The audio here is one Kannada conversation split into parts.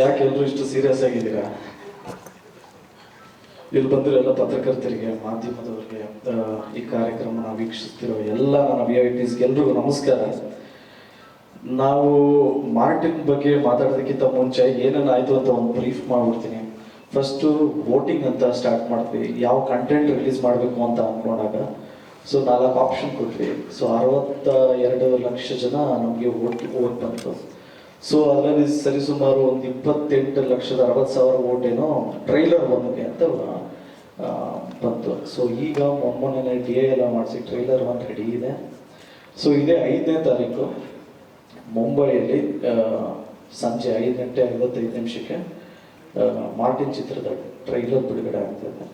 ಯಾಕೆ ಎಲ್ಲರೂ ಇಷ್ಟು ಸೀರಿಯಸ್ ಆಗಿದ್ದೀರಾ? ಇಲ್ಲಿ ಬಂದಿರೋ ಎಲ್ಲ ಪತ್ರಕರ್ತರಿಗೆ, ಮಾಧ್ಯಮದವರಿಗೆ ಈ ಕಾರ್ಯಕ್ರಮನ ವೀಕ್ಷಿಸ್ತಿರೋ ಎಲ್ಲ ನನ್ನ ವಿ ಐ ಪಿಸ್ಗೆ ಎಲ್ರಿಗೂ ನಮಸ್ಕಾರ. ನಾವು ಮಾರ್ಟಿನ್ ಬಗ್ಗೆ ಮಾತಾಡೋದಕ್ಕಿಂತ ಮುಂಚೆ ಏನೇನು ಆಯಿತು ಅಂತ ಒಂದು ಬ್ರೀಫ್ ಮಾಡ್ಬಿಡ್ತೀನಿ. ಫಸ್ಟು ವೋಟಿಂಗ್ ಅಂತ ಸ್ಟಾರ್ಟ್ ಮಾಡ್ತೀವಿ. ಯಾವ ಕಂಟೆಂಟ್ ರಿಲೀಸ್ ಮಾಡಬೇಕು ಅಂತ ಅಂದ್ಕೊಂಡಾಗ ಸೊ ನಾಲ್ಕು ಆಪ್ಷನ್ ಕೊಟ್ವಿ. ಸೊ ಅರವತ್ತ ಎರಡು ಲಕ್ಷ ಜನ ನಮಗೆ ಓಟ್ ಓಟ್ ಬಂತು. ಸೊ ಅದರಲ್ಲಿ ಸರಿಸುಮಾರು ಒಂದು ಇಪ್ಪತ್ತೆಂಟು ಲಕ್ಷದ ಅರವತ್ತು ಸಾವಿರ ಓಟ್ ಏನೋ ಟ್ರೈಲರ್ ಒಂದಕ್ಕೆ ಅಂತ ಬಂತು. ಸೊ ಈಗ ಮೊನ್ನೆ ಡಿ ಎ ಎಲ್ಲ ಮಾಡಿಸಿ ಟ್ರೈಲರ್ ಒನ್ ರೆಡಿ ಇದೆ. ಸೊ ಇದೇ ಐದನೇ ತಾರೀಕು, ಮುಂಬೈಯಲ್ಲಿ ಸಂಜೆ ಐದು ಗಂಟೆ ಐವತ್ತೈದು ನಿಮಿಷಕ್ಕೆ ಮಾರ್ಟಿನ್ ಚಿತ್ರದ ಟ್ರೈಲರ್ ಬಿಡುಗಡೆ ಆಗ್ತಿದೆ.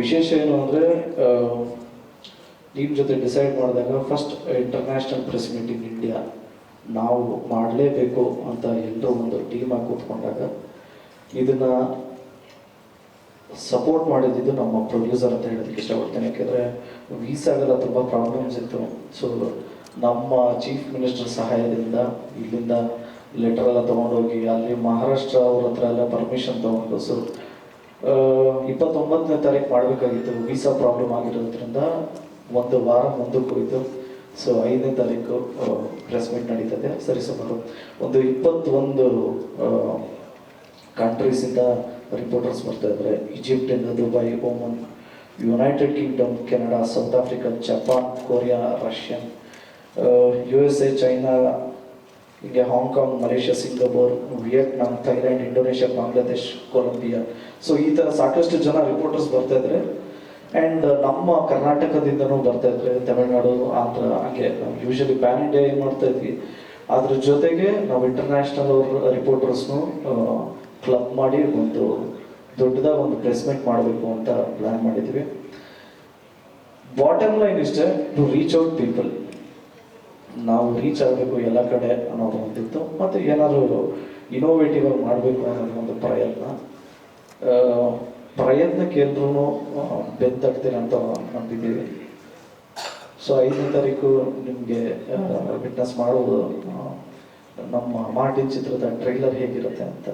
ವಿಶೇಷ ಏನು ಅಂದರೆ ನಿಮ್ಮ ಜೊತೆ ಡಿಸೈಡ್ ಮಾಡಿದಾಗ first international press in India ನಾವು ಮಾಡಲೇಬೇಕು ಅಂತ ಎಲ್ಲರೂ ಒಂದು ಟೀಮಾಗಿ ಕೂತ್ಕೊಂಡಾಗ ಇದನ್ನ ಸಪೋರ್ಟ್ ಮಾಡಿದ್ದು ನಮ್ಮ ಪ್ರೊಡ್ಯೂಸರ್ ಅಂತ ಹೇಳೋದಕ್ಕೆ ಇಷ್ಟಪಡ್ತೇನೆ. ಯಾಕೆಂದರೆ ವೀಸಾಗೆಲ್ಲ ತುಂಬ ಪ್ರಾಬ್ಲಮ್ಸ್ ಇತ್ತು. ಸೊ ನಮ್ಮ ಚೀಫ್ ಮಿನಿಸ್ಟರ್ ಸಹಾಯದಿಂದ ಇಲ್ಲಿಂದ ಲೆಟರ್ ಎಲ್ಲ ತೊಗೊಂಡೋಗಿ ಅಲ್ಲಿ ಮಹಾರಾಷ್ಟ್ರ ಅವ್ರ ಹತ್ರ ಎಲ್ಲ ಪರ್ಮಿಷನ್ ತೊಗೊಂಡು ಸೊ ಇಪ್ಪತ್ತೊಂಬತ್ತನೇ ತಾರೀಕು ಮಾಡಬೇಕಾಗಿತ್ತು. ವೀಸಾ ಪ್ರಾಬ್ಲಮ್ ಆಗಿರೋದ್ರಿಂದ ಒಂದು ವಾರ ಮುಂದಕ್ಕೆ ಹೋಯಿತು. ಸೊ ಐದನೇ ತಾರೀಕು ಪ್ರೆಸ್ ಮೀಟ್ ನಡೀತದೆ. ಸರಿ, ಸುಮಾರು ಒಂದು ಇಪ್ಪತ್ತೊಂದು ಕಂಟ್ರೀಸಿಂದ ರಿಪೋರ್ಟರ್ಸ್ ಬರ್ತಾ ಇದ್ದಾರೆ ಈಜಿಪ್ಟಿಂದ Dubai Oman United Kingdom Canada South Africa Japan Korea Russian U S A China ಹೀಗೆ Hong Kong Malaysia Singapore Vietnam Thailand Indonesia Bangladesh Colombia so ಈ ಥರ ಸಾಕಷ್ಟು ಜನ ರಿಪೋರ್ಟರ್ಸ್ ಬರ್ತಾ ಇದ್ದಾರೆ ಆ್ಯಂಡ್ ನಮ್ಮ ಕರ್ನಾಟಕದಿಂದನೂ ಬರ್ತಾ ಇದ್ರೆ ತಮಿಳ್ನಾಡು, ಆಂಧ್ರ, ಹಾಗೆ ಯೂಶಲಿ ಪ್ಯಾನ್ ಇಂಡಿಯಾ ಏನು ಮಾಡ್ತಾ ಇದ್ವಿ. ಅದ್ರ ಜೊತೆಗೆ ನಾವು ಇಂಟರ್ನ್ಯಾಷನಲ್ ಅವ್ರ ರಿಪೋರ್ಟರ್ಸ್ನು ಕ್ಲಬ್ ಮಾಡಿ ಒಂದು ದೊಡ್ಡದಾದ ಒಂದು ಪ್ರೆಸ್ ಮೀಟ್ ಮಾಡಬೇಕು ಅಂತ ಪ್ಲ್ಯಾನ್ ಮಾಡಿದ್ವಿ. ಬಾಟಮ್ ಲೈನ್ ಇಷ್ಟೇ ಟು ರೀಚ್ ಔಟ್ ಪೀಪಲ್ ನಾವು ರೀಚ್ ಆಗಬೇಕು ಎಲ್ಲ ಕಡೆ ಅನ್ನೋದು ಒಂದಿತ್ತು. ಮತ್ತು ಏನಾದರೂ ಇನೋವೇಟಿವ್ ಆಗಿ ಮಾಡಬೇಕು ಅನ್ನೋದು ಒಂದು ಪ್ರಯತ್ನ. ಪ್ರಯತ್ನಕ್ಕೆ ಎಲ್ಲರೂ ಬೆತ್ತಡ್ತೀರ ಅಂತ ನಂಬಿದ್ದೀವಿ. ಸೊ ಐದನೇ ತಾರೀಕು ನಿಮಗೆ ವಿಟ್ನೆಸ್ ಮಾಡುವುದು ನಮ್ಮ ಮಾರ್ಟಿನ್ ಚಿತ್ರದ ಟ್ರೈಲರ್ ಹೇಗಿರುತ್ತೆ ಅಂತ.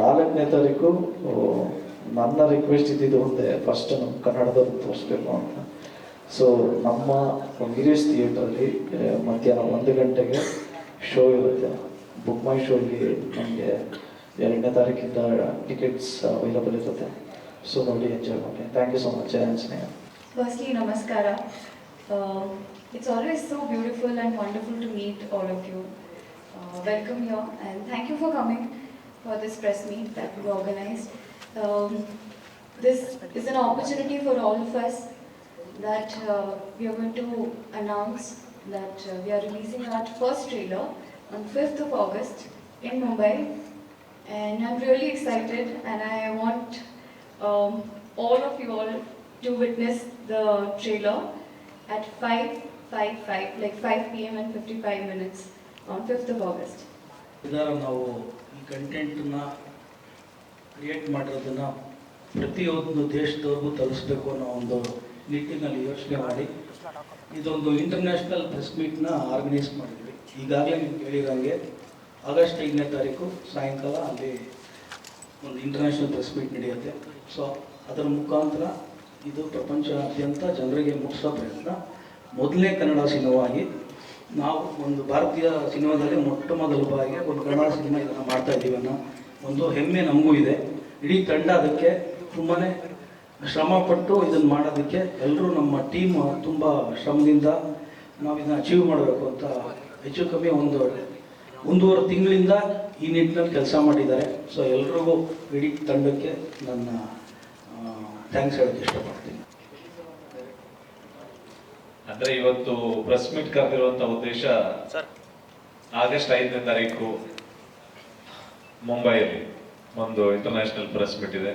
ನಾಲ್ಕನೇ ತಾರೀಕು ನನ್ನ ರಿಕ್ವೆಸ್ಟ್ ಇದ್ದಿದ್ದು ಒಂದೇ ಫಸ್ಟ್ ನಮ್ಮ ಕನ್ನಡದಲ್ಲಿ ತೋರಿಸ್ಬೇಕು ಅಂತ. ಸೊ ನಮ್ಮ ವೀರೇಶ್ ಥಿಯೇಟ್ರಲ್ಲಿ ಮಧ್ಯಾಹ್ನ ಒಂದು ಗಂಟೆಗೆ ಶೋ ಇರುತ್ತೆ. ಬುಕ್ ಮೈ ಶೋಗೆ ನಮಗೆ ಎರಡನೇ ತಾರೀಕಿಂದ ಟಿಕೆಟ್ಸ್ ಅವೈಲಬಲ್ ಇರುತ್ತೆ. ಸೊ ನೋಡಿ ಎಂಜಾಯ್ ಮಾಡಿ thank you so much Jaya Anjaneya Firstly, Namaskara. Uh, it's always so beautiful and wonderful to meet all of you. Uh, welcome here and thank you for coming for this press meet that we organized. Um, this is an opportunity for all of us that uh, we are going to announce that uh, we are releasing our first trailer on 5th of August in Mumbai. And I'm really excited and I want um, all of you all to witness the trailer at 5.55, like 5 p.m. and 55 minutes on 5th of August. ಇದರ ನಾವು ಕಂಟೆಂಟನ್ನ ಕ್ರಿಯೇಟ್ ಮಾಡಿರೋದನ್ನ ಪ್ರತಿಯೊಂದು ದೇಶದವ್ರಿಗೂ ತಲುಪಿಸ್ಬೇಕು ಅನ್ನೋ ಒಂದು ನಿಟ್ಟಿನಲ್ಲಿ ಯೋಚನೆ ಮಾಡಿ ಇದೊಂದು ಇಂಟರ್ನ್ಯಾಷನಲ್ ಪ್ರೆಸ್ ಮೀಟ್ನ ಆರ್ಗನೈಸ್ ಮಾಡಿದ್ವಿ ಈಗಾಗಲೇ ನೀವು ಕೇಳಿದಂಗೆ ಆಗಸ್ಟ್ ಐದನೇ ತಾರೀಕು ಸಾಯಂಕಾಲ ಅಲ್ಲಿ ಒಂದು ಇಂಟರ್ನ್ಯಾಷನಲ್ ಪ್ರೆಸ್ ಮೀಟ್ ನಡೆಯುತ್ತೆ ಸೊ ಅದರ ಮುಖಾಂತರ ಇದು ಪ್ರಪಂಚಾದ್ಯಂತ ಜನರಿಗೆ ಮುಟ್ಟಿಸೋ ಪ್ರಯತ್ನ. ಮೊದಲನೇ ಕನ್ನಡ ಸಿನಿಮಾಗಿ ನಾವು ಒಂದು ಭಾರತೀಯ ಸಿನಿಮಾದಲ್ಲಿ ಮೊಟ್ಟ ಮೊದಲ ಬಾರಿಗೆ ಒಂದು ಕನ್ನಡ ಸಿನಿಮಾ ಇದನ್ನು ಮಾಡ್ತಾ ಇದ್ದೀವಿ ಅನ್ನೋ ಒಂದು ಹೆಮ್ಮೆ ನಮಗೂ ಇದೆ. ಇಡೀ ತಂಡ ಅದಕ್ಕೆ ತುಂಬಾ ಶ್ರಮಪಟ್ಟು ಇದನ್ನು ಮಾಡೋದಕ್ಕೆ ಎಲ್ಲರೂ ನಮ್ಮ ಟೀಮ್ ತುಂಬ ಶ್ರಮದಿಂದ ನಾವು ಇದನ್ನು ಅಚೀವ್ ಮಾಡಬೇಕು ಅಂತ ಹೆಚ್ಚು ಕಮ್ಮಿ ಒಂದು ಒಂದೂವರೆ ತಿಂಗಳಿಂದ ಈ ನಿಟ್ಟಿನಲ್ಲಿ ಕೆಲಸ ಮಾಡಿದ್ದಾರೆ. ಸೊ ಎಲ್ರಿಗೂ ಇಡೀ ತಂಡಕ್ಕೆ ನನ್ನ ಥ್ಯಾಂಕ್ಸ್ ಹೇಳೋಕ್ಕೆ ಇಷ್ಟಪಡ್ತೀನಿ ಅಂದ್ರೆ ಇವತ್ತು ಪ್ರೆಸ್ ಮೀಟ್ ಕರೆದಿರುವಂತ ಉದ್ದೇಶ ಆಗಸ್ಟ್ ಐದನೇ ತಾರೀಕು ಮುಂಬೈಯಲ್ಲಿ ಒಂದು ಇಂಟರ್ನ್ಯಾಷನಲ್ ಪ್ರೆಸ್ ಮೀಟ್ ಇದೆ.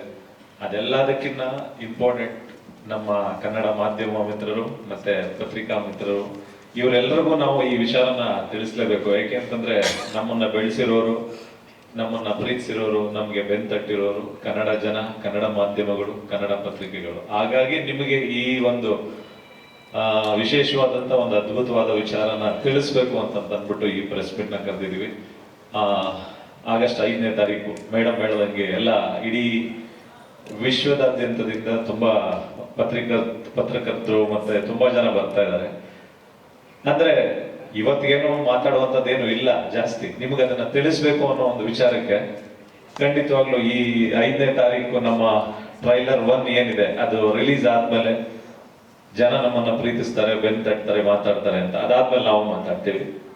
ಅದೆಲ್ಲದಕ್ಕಿಂತ ಇಂಪಾರ್ಟೆಂಟ್ ನಮ್ಮ ಕನ್ನಡ ಮಾಧ್ಯಮ ಮಿತ್ರರು ಮತ್ತೆ ಪತ್ರಿಕಾ ಮಿತ್ರರು ಇವರೆಲ್ಲರಿಗೂ ನಾವು ಈ ವಿಚಾರನ ತಿಳಿಸ್ಲೇಬೇಕು. ಯಾಕೆ ಅಂತಂದ್ರೆ ನಮ್ಮನ್ನ ಬೆಳೆಸಿರೋರು ನಮ್ಮನ್ನ ಪ್ರೀತಿಸಿರೋರು, ನಮ್ಗೆ ಬೆನ್ ತಟ್ಟಿರೋರು ಕನ್ನಡ ಜನ, ಕನ್ನಡ ಮಾಧ್ಯಮಗಳು, ಕನ್ನಡ ಪತ್ರಿಕೆಗಳು. ಹಾಗಾಗಿ ನಿಮಗೆ ಈ ಒಂದು ವಿಶೇಷವಾದಂತ ಒಂದು ಅದ್ಭುತವಾದ ವಿಚಾರನ ತಿಳಿಸ್ಬೇಕು ಅಂತ ಅಂದ್ಬಿಟ್ಟು ಈ ಪ್ರೆಸ್ ಮೀಟ್ನ ಕರೆದಿದ್ವಿ. ಆಗಸ್ಟ್ ಐದನೇ ತಾರೀಕು ಮೇಡಮ್ ಹೇಳದಂಗೆ ಎಲ್ಲ ಇಡೀ ವಿಶ್ವದಾದ್ಯಂತದಿಂದ ತುಂಬಾ ಪತ್ರಿಕ, ಪತ್ರಕರ್ತರು ಮತ್ತೆ ತುಂಬಾ ಜನ ಬರ್ತಾ ಇದ್ದಾರೆ. ಅಂದ್ರೆ ಇವತ್ತಿಗೇನು ಮಾತಾಡುವಂಥದ್ದೇನು ಇಲ್ಲ, ಜಾಸ್ತಿ. ನಿಮ್ಗೆ ಅದನ್ನ ತಿಳಿಸ್ಬೇಕು ಅನ್ನೋ ಒಂದು ವಿಚಾರಕ್ಕೆ ಖಂಡಿತವಾಗ್ಲೂ ಈ ಐದನೇ ತಾರೀಕು ನಮ್ಮ ಟ್ರೈಲರ್ ಒನ್ ಏನಿದೆ, ಅದು ರಿಲೀಸ್ ಆದ್ಮೇಲೆ ಜನ ನಮ್ಮನ್ನ ಪ್ರೀತಿಸ್ತಾರೆ ಬೆನ್ ತಟ್ತಾರೆ ಮಾತಾಡ್ತಾರೆ ಅಂತ. ಅದಾದ್ಮೇಲೆ ನಾವು ಮಾತಾಡ್ತೀವಿ.